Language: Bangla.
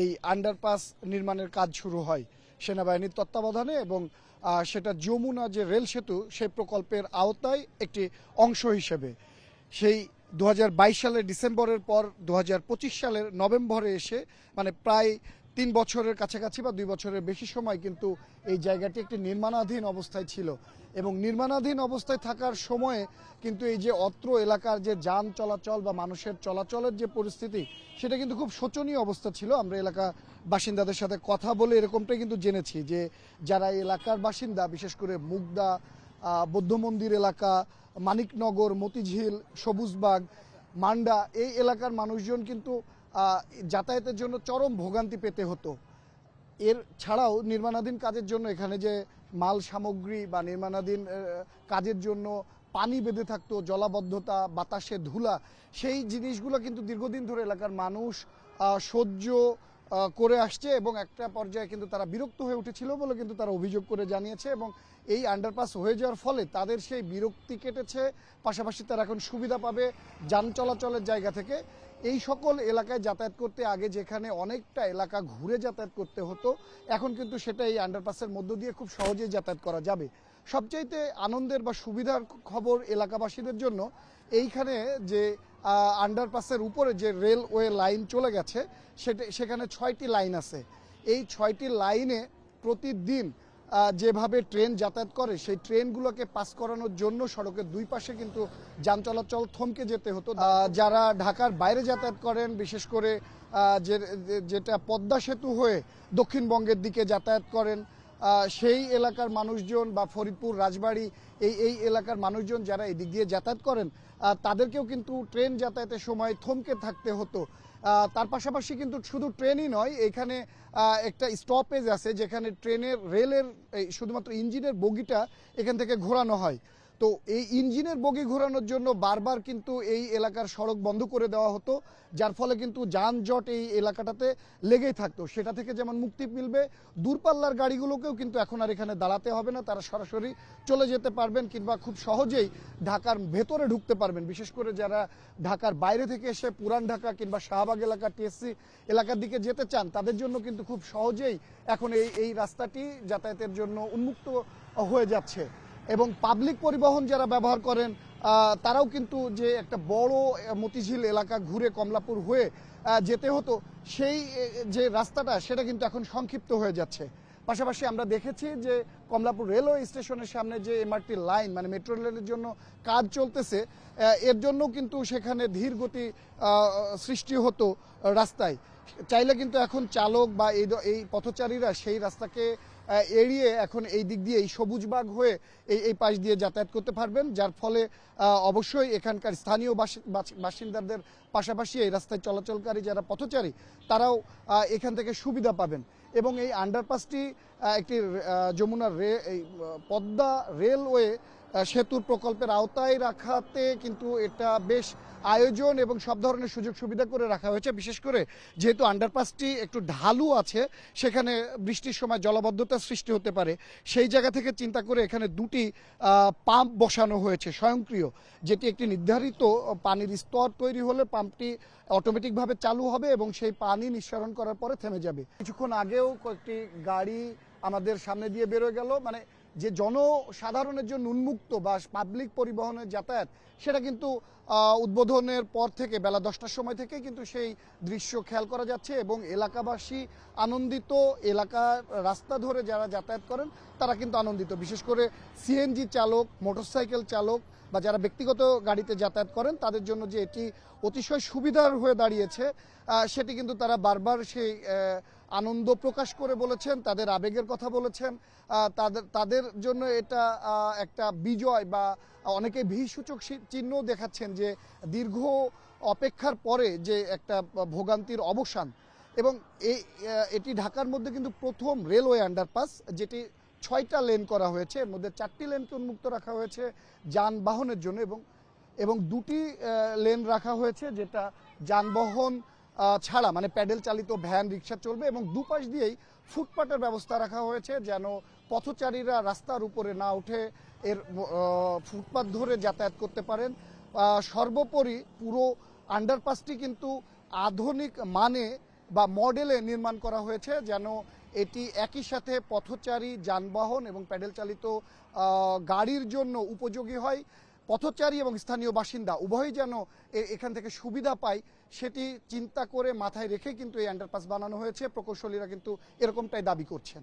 এই আন্ডারপাস নির্মাণের কাজ শুরু হয় সেনাবাহিনীর তত্ত্বাবধানে এবং সেটা যমুনা যে রেল সেতু, সেই প্রকল্পের আওতায় একটি অংশ হিসেবে। সেই দু হাজার বাইশ সালের ডিসেম্বরের পর দু হাজার পঁচিশ সালের নভেম্বরে এসে মানে প্রায় তিন বছরের কাছাকাছি বা দুই বছরের বেশি সময় কিন্তু এই জায়গাটি একটি নির্মাণাধীন অবস্থায় ছিল। এবং নির্মাণাধীন অবস্থায় থাকার সময়ে কিন্তু এই যে অত্র এলাকার যে যান চলাচল বা মানুষের চলাচলের যে পরিস্থিতি, সেটা কিন্তু খুব শোচনীয় অবস্থা ছিল। আমরা এলাকা বাসিন্দাদের সাথে কথা বলে এরকমটাই কিন্তু জেনেছি যে যারা এলাকার বাসিন্দা, বিশেষ করে মুগদা বৌদ্ধ মন্দির এলাকা, মানিকনগর, মতিঝিল সবুজবাগ মান্ডা, এই এলাকার মানুষজন কিন্তু যাতায়াতের জন্য চরম ভোগান্তি পেতে হতো। এর ছাড়াও নির্মাণাধীন কাজের জন্য এখানে যে মাল সামগ্রী বা নির্মাণাধীন কাজের জন্য পানি বেঁধে থাকতো, জলাবদ্ধতা, বাতাসে ধুলা, সেই জিনিসগুলো কিন্তু দীর্ঘদিন ধরে এলাকার মানুষ সহ্য করে আসছে এবং একটা পর্যায়ে কিন্তু তারা বিরক্ত হয়ে উঠেছিল বলে কিন্তু তারা অভিযোগ করে জানিয়েছে এবং এই আন্ডারপাস হয়ে যাওয়ার ফলে তাদের সেই বিরক্তি কেটেছে। পাশাপাশি তারা এখন সুবিধা পাবে যান চলাচলের জায়গা থেকে। এই সকল এলাকায় যাতায়াত করতে আগে যেখানে অনেকটা এলাকা ঘুরে যাতায়াত করতে হতো, এখন কিন্তু সেটা এই আন্ডারপাসের মধ্য দিয়ে খুব সহজেই যাতায়াত করা যাবে। সবচাইতে আনন্দের বা সুবিধার খবর এলাকাবাসীদের জন্য এইখানে যে আন্ডারপাসের উপরে যে রেলওয়ে লাইন চলে গেছে, সেটা সেখানে ছয়টি লাইন আছে। এই ছয়টি লাইনে প্রতিদিন যেভাবে ট্রেন যাতায়াত করে, সেই ট্রেনগুলোকে পাস করানোর জন্য সড়কের দুই পাশে কিন্তু যান চলাচল থমকে যেতে হতো। যারা ঢাকার বাইরে যাতায়াত করেন, বিশেষ করে যে, যেটা পদ্মা সেতু হয়ে দক্ষিণবঙ্গের দিকে যাতায়াত করেন সেই এলাকার মানুষজন বা ফরিদপুর, রাজবাড়ি, এই এই এলাকার মানুষজন যারা এদিক দিয়ে যাতায়াত করেন তাদেরকেও কিন্তু ট্রেন যাতায়াতের সময় থমকে থাকতে হতো। তার পাশাপাশি কিন্তু শুধু ট্রেনই নয়, এখানে একটা স্টপেজ আছে যেখানে ট্রেনের, রেলের শুধুমাত্র ইঞ্জিনের বগিটা এখান থেকে ঘোরানো হয়। তো এই ইঞ্জিনের বগি ঘোরানোর জন্য বারবার কিন্তু এই এলাকার সড়ক বন্ধ করে দেওয়া হতো, যার ফলে কিন্তু যানজট এই এলাকাটাতে লেগেই থাকতো। সেটা থেকে যেমন মুক্তি মিলবে, দূরপাল্লার গাড়িগুলোকেও কিন্তু এখন আর এখানে দাঁড়াতে হবে না। তারা সরাসরি চলে যেতে পারবেন কিংবা খুব সহজেই ঢাকার ভেতরে ঢুকতে পারবেন। বিশেষ করে যারা ঢাকার বাইরে থেকে এসে পুরান ঢাকা কিংবা শাহবাগ এলাকা, টিএসসি এলাকার দিকে যেতে চান, তাদের জন্য কিন্তু খুব সহজেই এখন এই এই রাস্তাটি যাতায়াতের জন্য উন্মুক্ত হয়ে যাচ্ছে। এবং পাবলিক পরিবহন যারা ব্যবহার করেন তারাও কিন্তু যে একটা বড় মতিঝিল এলাকা ঘুরে কমলাপুর হয়ে যেতে হতো, সেই যে রাস্তাটা, সেটা কিন্তু এখন সংক্ষিপ্ত হয়ে যাচ্ছে। পাশাপাশি আমরা দেখেছি যে কমলাপুর রেলওয়ে স্টেশনের সামনে যে এমআরটি লাইন মানে মেট্রো রেলের জন্য কাজ চলতেছে এর জন্য কিন্তু সেখানে ধীর গতি সৃষ্টি হতো রাস্তায়। চাইলে কিন্তু এখন চালক বা এই পথচারীরা সেই রাস্তাকে এড়িয়ে এখন এই দিক দিয়ে এই সবুজবাগ হয়ে এই এই পাশ দিয়ে যাতায়াত করতে পারবেন, যার ফলে অবশ্যই এখানকার স্থানীয় বাসি- বাসিন্দাদের পাশাপাশি এই রাস্তায় চলাচলকারী যারা পথচারী, তারাও এখান থেকে সুবিধা পাবেন। এবং এই আন্ডারপাসটি একটি যমুনার রে পদ্মা রেলওয়ে সেতুর প্রকল্পের আওতায় রাখাতে কিন্তু এটা বেশ আয়োজন এবং সব ধরনের সুযোগ সুবিধা করে রাখা হয়েছে। বিশেষ করে যেহেতু আন্ডারপাসটি একটু ঢালু আছে, সেখানে বৃষ্টির সময় জলাবদ্ধতার সৃষ্টি হতে পারে। সেই জায়গা থেকে চিন্তা করে এখানে দুটি পাম্প বসানো হয়েছে স্বয়ংক্রিয়, যেটি একটি নির্ধারিত পানির স্তর তৈরি হলে পাম্পটি অটোমেটিকভাবে চালু হবে এবং সেই পানি নিঃসরণ করার পরে থেমে যাবে। কিছুক্ষণ আগেও কয়েকটি গাড়ি আমাদের সামনে দিয়ে বেরোয় গেল। মানে যে জনসাধারণের জন্য উন্মুক্ত বা পাবলিক পরিবহনের যাতায়াত সেটা কিন্তু উদ্বোধনের পর থেকে, বেলা দশটার সময় থেকে কিন্তু সেই দৃশ্য খেয়াল করা যাচ্ছে এবং এলাকাবাসী আনন্দিত, এলাকার রাস্তা ধরে যারা যাতায়াত করেন, তারা কিন্তু আনন্দিত। বিশেষ করে সিএনজি চালক, মোটরসাইকেল চালক বা যারা ব্যক্তিগত গাড়িতে যাতায়াত করেন, তাদের জন্য যে এটি অতিশয় সুবিধার হয়ে দাঁড়িয়েছে সেটি কিন্তু তারা বারবার সেই আনন্দ প্রকাশ করে বলেছেন, তাদের আবেগের কথা বলেছেন তাদের তাদের জন্য এটা একটা বিজয় বা অনেকে ভিসূচক চিহ্ন দেখাচ্ছেন যে দীর্ঘ অপেক্ষার পরে যে একটা ভোগান্তির অবসান এবং এই এটি ঢাকার মধ্যে কিন্তু প্রথম রেলওয়ে আন্ডারপাস, যেটি ছয়টা লেন করা হয়েছে। এর মধ্যে চারটি লেনকে উন্মুক্ত রাখা হয়েছে যানবাহনের জন্য এবং এবং দুটি লেন রাখা হয়েছে যেটা যানবাহন ছাড়া মানে প্যাডেল চালিত ভ্যান, রিক্সা চলবে এবং দুপাশ দিয়েই ফুটপাতের ব্যবস্থা রাখা হয়েছে যেন পথচারীরা রাস্তার উপরে না উঠে এর ফুটপাত ধরে যাতায়াত করতে পারেন। সর্বোপরি পুরো আন্ডারপাসটি কিন্তু আধুনিক মানে বা মডেলে নির্মাণ করা হয়েছে, যেন এটি একই সাথে পথচারী, যানবাহন এবং প্যাডেল চালিত গাড়ির জন্য উপযোগী হয়। পথচারী এবং স্থানীয় বাসিন্দা উভয়ই যেন এখান থেকে সুবিধা পায়, সেটি চিন্তা করে মাথায় রেখে কিন্তু এই আন্ডারপাস বানানো হয়েছে। প্রকৌশলীরা কিন্তু এরকমটাই দাবি করছেন।